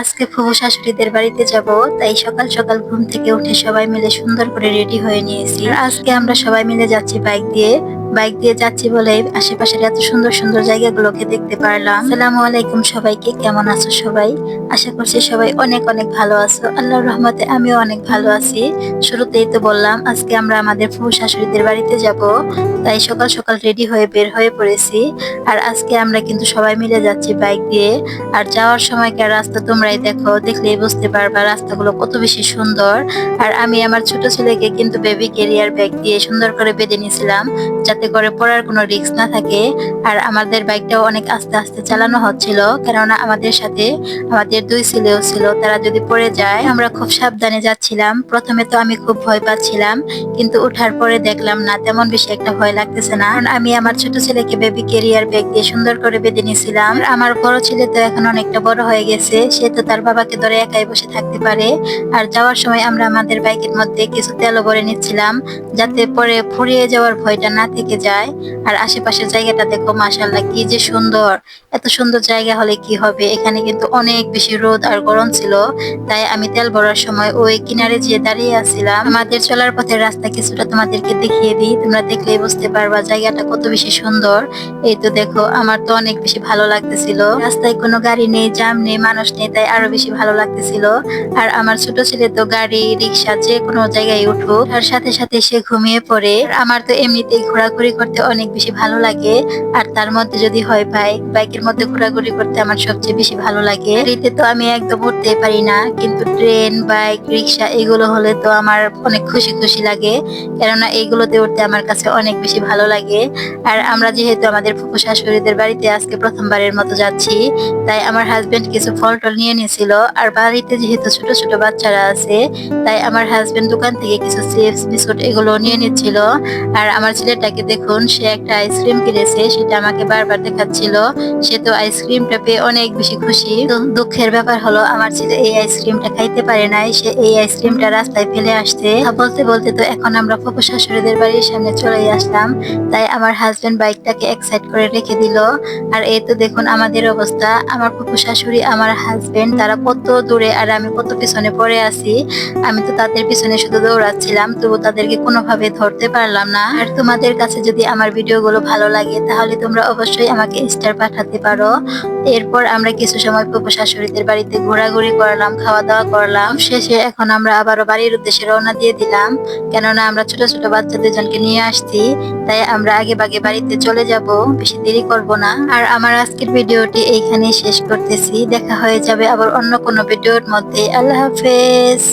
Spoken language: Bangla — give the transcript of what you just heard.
আজকে ফুফু শাশুড়িদের বাড়িতে যাব, তাই সকাল সকাল ঘুম থেকে উঠে সবাই মিলে সুন্দর করে রেডি হয়ে নিয়েছি। আজকে আমরা সবাই মিলে যাচ্ছি বাইক দিয়ে। বাইক দিয়ে যাচ্ছি বলে আশেপাশের এত সুন্দর সুন্দর জায়গাগুলোকে দেখতে পারলাম। সালামু আলাইকুম সবাইকে, কেমন আছো সবাই? আশা করছি সবাই অনেক অনেক ভালো আছো। আল্লাহর রহমতে আমিও অনেক ভালো আছি। শুরুতেই তো বললাম, আজকে আমরা আমাদের ফুফু শাশুড়িদের বাড়িতে যাব, তাই সকাল সকাল রেডি হয়ে বের হয়ে পড়েছি। আর আজকে আমরা কিন্তু সবাই মিলে যাচ্ছি বাইক দিয়ে। আর যাওয়ার সময়কার রাস্তা তোমরাই দেখো, দেখলেই বুঝতে পারবা রাস্তাগুলো কত বেশি সুন্দর। আর আমি আমার ছোট ছেলেকে কিন্তু বেবি ক্যারিয়ার ব্যাগ দিয়ে সুন্দর করে বেঁধে নিয়েছিলাম, যাতে করে পড়ার কোনো রিস্ক না থাকে। আর আমাদের বাইকটাও অনেক আস্তে আস্তে চালানো হচ্ছিল, কেননা আমাদের সাথে আমাদের দুই ছেলেও ছিল, তারা যদি পড়ে যায়, আমরা খুব সাবধানে যাচ্ছিলাম। প্রথমে তো আমি খুব ভয় পাচ্ছিলাম, কিন্তু ওঠার পরে দেখলাম, না, তেমন বেশি একটা ভয় লাগতেছে না। কারণ আমি আমার ছোট ছেলেকে বেবি কেরিয়ার ব্যাগ দিয়ে সুন্দর করে বেঁধে নিয়েছিলাম। আমার বড় ছেলে তো এখন অনেকটা বড় হয়ে গেছে, সে তো তার বাবাকে ধরে একাই বসে থাকতে পারে। আর যাওয়ার সময় আমরা আমাদের বাইকের মধ্যে কিছু তেলও ভরে নিচ্ছিলাম। যাতে পরে ফুরিয়ে যাওয়ার ভয়টা না থেকে যায়। আর আশেপাশের জায়গাটা দেখো মাশাল্লাহ কি যে সুন্দর। এত সুন্দর জায়গা হলে কি হবে? এখানে কিন্তু অনেক বেশি রোদ আর গরম ছিল। তাই আমি তেল ভরার সময় ওই কিনারে যেয়ে দাঁড়িয়ে আছিলাম। আমাদের চলার পথের রাস্তা কিছুটা তোমাদেরকে দেখিয়ে দিই। তোমরা দেখলেই বুঝতে পারবা জায়গাটা কত বেশি সুন্দর। এই তো দেখো, আমার তো অনেক বেশি ভালো লাগতেছিল। রাস্তায় কোনো গাড়ি নেই জাম নেই, মানুষ নেই, তাই আরও বেশি ভালো লাগতেছিল। আর আমার ছোট ছেলে তো গাড়ি, রিক্সা যে কোনো জায়গায় উঠুক। আর সাথে সাথে সে ঘুমিয়ে পড়ে, আমার তো এমনিতেই ঘোরাঘুরি করতে অনেক বেশি ভালো লাগে। আর তার মধ্যে যদি হয় বাইক বাইকের মধ্যে ঘোরাঘুরি করতে আমার সবচেয়ে বেশি ভালো লাগে। গাড়িতে তো আমি একদম উঠতে পারি না, কিন্তু ট্রেন বাইক রিক্সা এগুলো হলে তো আমার অনেক খুশি খুশি লাগে। কেননা এইগুলোতে উঠতে আমার কাছে অনেক বেশি ভালো লাগে। আর আমরা যেহেতু আমাদের ফুফু শাশুড়িদের বাড়িতে আজকে প্রথমবারের মতো যাচ্ছি, তাই আমার হাজবেন্ড কিছু ফল টল নিয়ে নিয়েছিল। আর বাড়িতে যেহেতু ছোট ছোট বাচ্চারা আছে, তাই আমার হাজবেন্ড দোকান থেকে কিছু চিপস বিস্কুট এগুলো নিয়ে নিচ্ছিল। আর আমার ছেলেটাকে দেখুন, সে একটা আইসক্রিম কিনেছে, সেটা আমাকে বারবার দেখাচ্ছিল। সে তো আইসক্রিমটা পেয়ে অনেক বেশি খুশি। দুঃখের ব্যাপার হলো, আমার ছেলে এই আইসক্রিমটা খাইতে পারে নাই। সে এই আইসক্রিমটা রাস্তায় ফেলে আসছে। বলতে বলতে তো এখন আমরা ফুফু শাশুড়িদের বাড়ির সামনে চলে আসলাম। তাই আমার হাজবেন্ড বাইকটাকে এক সাইড করে রেখে দিল। আর এই তো দেখুন আমাদের অবস্থা। আমার ফুফু শাশুড়ি, আমার হাজবেন্ড তারা কত দূরে, আর আমি কত পিছনে পড়ে আছি। আমি তো তাদের পিছনে শুধু দৌড়াচ্ছিলাম, তবু তাদেরকে কোনোভাবে ধরতে পারলাম না। আর তোমাদের কাছে যদি আমার ভিডিওগুলো ভালো লাগে, তাহলে তোমরা অবশ্যই আমাকে স্টার পাঠাতে পারো। এরপর আমরা কিছু সময় ফুফু শাশুড়িদের বাড়িতে ঘোরাঘুরি করলাম খাওয়া দাওয়া করলাম। শেষে এখন আমরা আবারও বাড়ির উদ্দেশ্যে রওনা দিয়ে দিলাম। কেননা আমরা ছোট ছোট বাচ্চা দুজনকে নিয়ে আসছি, তাই আমরা আগে বাগে বাড়িতে চলে যাব, বেশি দেরি করব না। আর আমার আজকের ভিডিওটি এইখানেই শেষ করতেছি। দেখা হয়ে যাবে আবার অন্য কোনো ভিডিওর মধ্যে। আল্লাহ হাফেজ।